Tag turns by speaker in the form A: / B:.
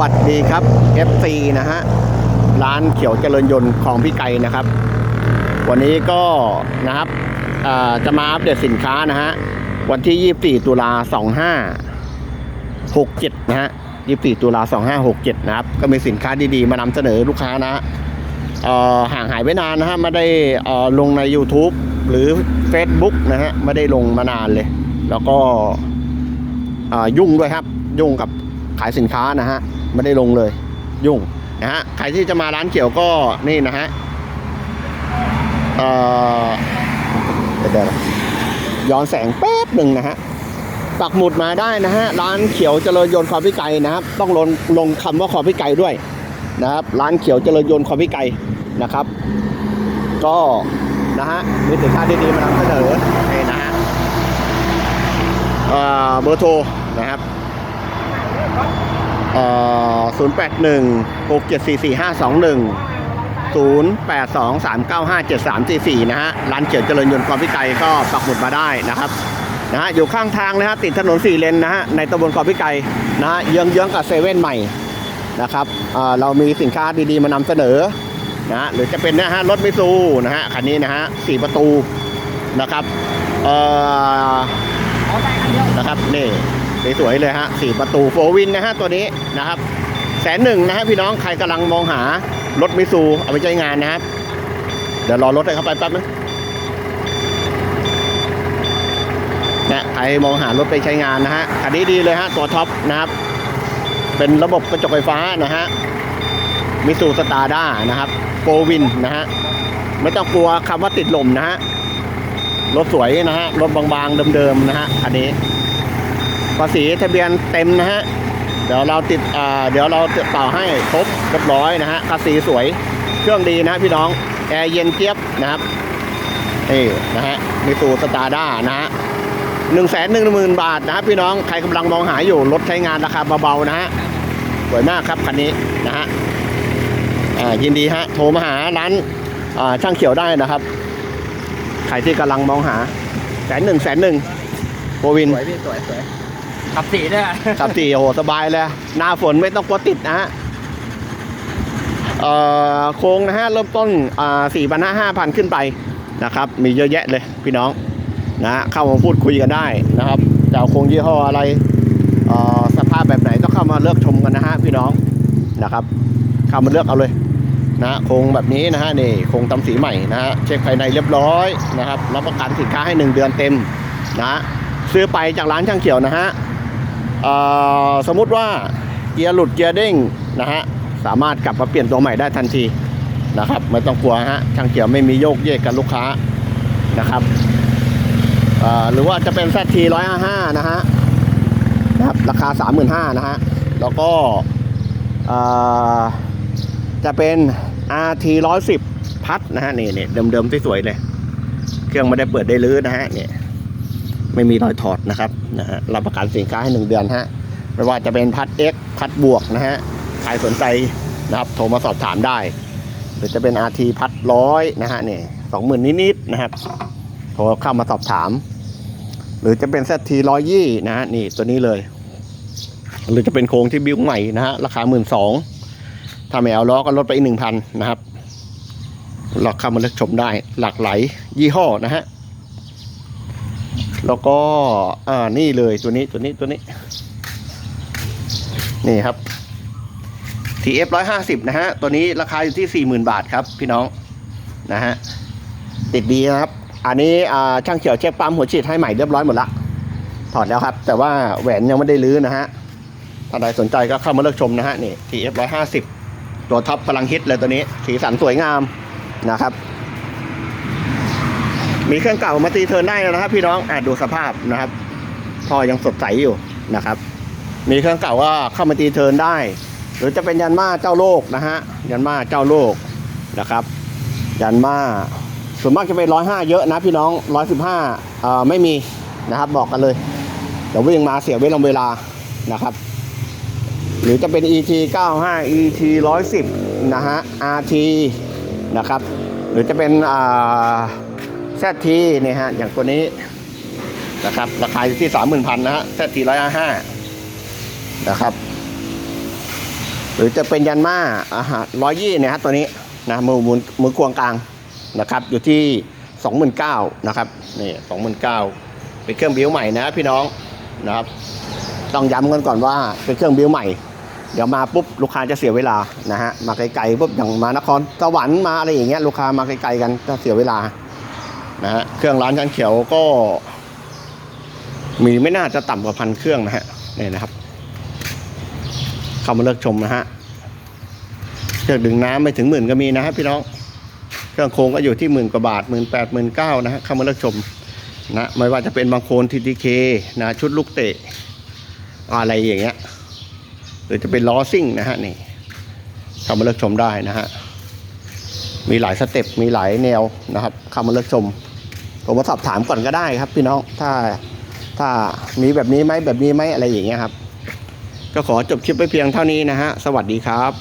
A: วัสดีครับ FC นะฮะ ร้านเขียวเจริญยนต์ของพี่ไก่นะครับ วันนี้ก็นะครับจะมาอัปเดตสินค้านะฮะ วันที่ 24 ตุลา 2567 นะฮะ 24 ตุลา 2567 นะครับ ก็มีสินค้าดีๆ มานำเสนอลูกค้านะฮะห่างหายไว้นานนะฮะ ไม่ได้ลงใน YouTube หรือ Facebook นะฮะ ไม่ได้ลงมานานเลย แล้วก็ยุ่งด้วยครับ ยุ่งกับ ขายสินค้านะฮะไม่ได้ลงเลยยุ่งนะฮะใครที่จะมาร้านเขียวก็นี่นะฮะเอ่อเดี๋ยวย้อนแสงแป๊บหนึ่งนะฮะปักหมุดมาได้นะฮะร้านเขียวเจริญยนต์ความพิไกนะครับ ต้องลงลงคำว่าความพิไกด้วยนะครับร้านเขียวเจริญยนต์ความพิไกนะครับ ก็นะฮะมีสินค้าดีๆมานำเสนอนี่นะฮะเอ่อเบอร์โทรนะครับ ศูนย์แปดหนึ่งหกเจ็ดสี่สี่ห้าสองหนึ่งศูนย์แปดสองสามเก้าห้าเจ็ดสามสี่สี่นะฮะ ร้านเขียวเจริญยนต์ความพิไกก็ปักหมุดมาได้นะครับนะฮะอยู่ข้างทางนะฮะติดถนนสี่เลนนะฮะในตำบลความพิไกนะฮะเยื้องเยื้องกับเซเว่นใหม่นะครับเออเรามีสินค้าดีๆมานำเสนอนะฮะหรือจะเป็นนะฮะรถมิซูนะฮะคันนี้นะฮะสี่ประตูนะครับเอ่อนะครับนี่ สวยๆเลยฮะสี่ประตูโฟวินนะฮะตัวนี้นะครับแสนหนึ่งนะฮะพี่น้องใครกำลังมองหารถมิซูเอาไปใช้งานนะครับ เดี๋ยวรอรถให้เข้าไปแป๊บนึงนะใครมองหารถไปใช้งานนะฮะคันนี้ดีเลยฮะตัวท็อปนะครับ เป็นระบบกระจกไฟฟ้านะฮะมิซูสตาร์ด้านะครับโฟวินนะฮะไม่ต้องกลัวคำว่าติดลมนะฮะรถสวยนะฮะรถบางๆเดิมๆนะฮะอันนี้ ภาษีทะเบียนเต็มนะฮะ เดี๋ยวเราติดอ่าเดี๋ยวเราติดต่อให้ครบเรียบร้อยนะฮะภาษีสวย เครื่องดีนะพี่น้อง แอร์เย็นเจี๊ยบนะครับ นี่นะฮะ มีตูสตาร์ด้านะฮะหนึ่งแสนหนึ่งหมื่นบาทนะฮะพี่น้อง ใครกำลังมองหาอยู่ รถใช้งานราคาเบาๆนะฮะ สวยมากครับคันนี้นะฮะยินดีฮะ โทรมาหาร้านช่างเขียวได้นะครับ ใครที่กำลังมองหาแสนหนึ่งแสนหนึ่งโควิน
B: สวยพี่สวยสวย ขับสีด้วย
A: ขับสีโอ้โหสบายเลย หน้าฝนไม่ต้องกลัวติดนะฮะเอ่อโค้งนะฮะเริ่มต้นอ่าสี่พันห้าห้าพันขึ้นไปนะครับ มีเยอะแยะเลยพี่น้องนะเข้ามาพูดคุยกันได้นะครับจะเอาโค้งยี่ห้ออะไรอ่อสภาพแบบไหนต้องเข้ามาเลือกชมกันนะฮะพี่น้องนะครับเข้ามาเลือกเอาเลยนะโครงแบบนี้นะฮะนี่โครงตำสีใหม่นะฮะเช็คภายในเรียบร้อยนะครับรับประกันสินค้าให้ 1 เดือนเต็มนะซื้อไปจากร้านช่างเขียวนะฮะ สมมุติว่าเกียร์หลุดเกียร์เด้งนะฮะสามารถกลับมาเปลี่ยนตัวใหม่ได้ทันทีนะครับไม่ต้องกลัวฮะช่างเขียวไม่มีโยกเยกกับลูกค้านะครับหรือว่าจะเป็นแซทีร้อยห้านะฮะนะครับราคา 35,000นะฮะแล้วก็เอ่อจะเป็น RT 110พัดนะฮะนี่นี่เดิมๆสวยๆเลย เครื่องไม่ได้เปิดได้ลื้อนะฮะนี่ ไม่มีรอยถอดนะครับนะฮะรับประกันสินค้าให้หนึ่งเดือนฮะไม่ว่าจะเป็นพัด X พัดบวกนะฮะใครสนใจนะครับโทรมาสอบถามได้ หรือจะเป็น RT พัดร้อยนะฮะนี่สองหมื่นนิดๆนะครับโทรเข้ามาสอบถาม หรือจะเป็น ZT ร้อยยี่นะฮะนี่ตัวนี้เลย หรือจะเป็นโครงที่บิ้วใหม่นะฮะราคาหมื่นสองถ้าไม่เอาล้อก็ลดไปอีกหนึ่งพันนะครับเราเข้ามาเลือกชมได้หลากหลายยี่ห้อนะฮะ แล้วก็อ่านี่เลยตัวนี้ตัวนี้ตัวนี้ นี่ครับ TF 150 นะฮะ ตัวนี้ราคาอยู่ที่ 40,000 บาทครับ พี่น้องนะฮะติดดีนะครับ อันนี้ช่างเขียวเช็คปั๊มหัวฉีดให้ใหม่เรียบร้อยหมดละ ถอดแล้วครับ แต่ว่าแหวนยังไม่ได้ลื้อนะฮะถ้าใดสนใจก็เข้ามาเลือกชมนะฮะนี่ TF 150 ตัวท็อปกำลังฮิตเลยตัวนี้ สีสันสวยงามนะครับ มีเครื่องเก่ามาตีเทินได้แล้วนะครับ พี่น้องอะดูสภาพนะครับท่อยังสดใสอยู่นะครับ มีเครื่องเก่าก็เข้ามาตีเทินได้ หรือจะเป็นยันมาเจ้าโลกนะฮะยันมาเจ้าโลกนะครับ ยันมาส่วนมากจะเป็นร้อยห้าเยอะนะ พี่น้องร้อยสิบห้าเอ่อไม่มีนะครับ บอกกันเลยเดี๋ยววิ่งมาเสียเวลาเวลานะครับ หรือจะเป็น ET 95 ET 110นะฮะ RT นะครับ หรือจะเป็นอ่า ZT เนี่ยฮะอย่างตัวนี้นะครับราคาอยู่ที่30,000นพันนะฮะ ZT 155นะครับ หรือจะเป็นยันมาอาหารร้อยยี่เนี่ยฮะตัวนี้นะมือมือมือควงกลางนะครับ อยู่ที่สองหมื่นเก้านะครับนี่สองหมื่นเก้าเป็นเครื่องบิ้วใหม่นะพี่น้องนะครับ ต้องย้ำกันก่อนว่าเป็นเครื่องบิ้วใหม่เดี๋ยวมาปุ๊บลูกค้าจะเสียเวลานะฮะมาไกลๆปุ๊บอย่างมานครสวรรค์มาอะไรอย่างเงี้ยลูกค้ามาไกลๆกันก็เสียเวลา นะฮะเครื่องร้านชั้นเขียวก็ มีไม่น่าจะต่ำกว่าพันเครื่องนะฮะนี่นะครับ เข้ามาเลือกชมนะฮะเครื่องดึงน้ำไม่ถึงหมื่นก็มีนะฮะพี่น้องเครื่องโครงก็อยู่ที่หมื่นกว่าบาทหมื่นแปดหมื่นเก้านะฮะเข้ามาเลือกชมนะไม่ว่าจะเป็นบางโคนทีทีเคนะชุดลูกเตะ อะไรอย่างเงี้ยหรือจะเป็นล้อซิ่งนะฮะนี่เข้ามาเลือกชมได้นะฮะมีหลายสเต็ปมีหลายแนวนะครับเข้ามาเลือกชม ผมมาสอบถามก่อนก็ได้ครับ พี่น้องถ้าถ้ามีแบบนี้ไหมแบบนี้ไหมอะไรอย่างเงี้ยครับ ก็ขอจบคลิปไปเพียงเท่านี้นะฮะ สวัสดีครับ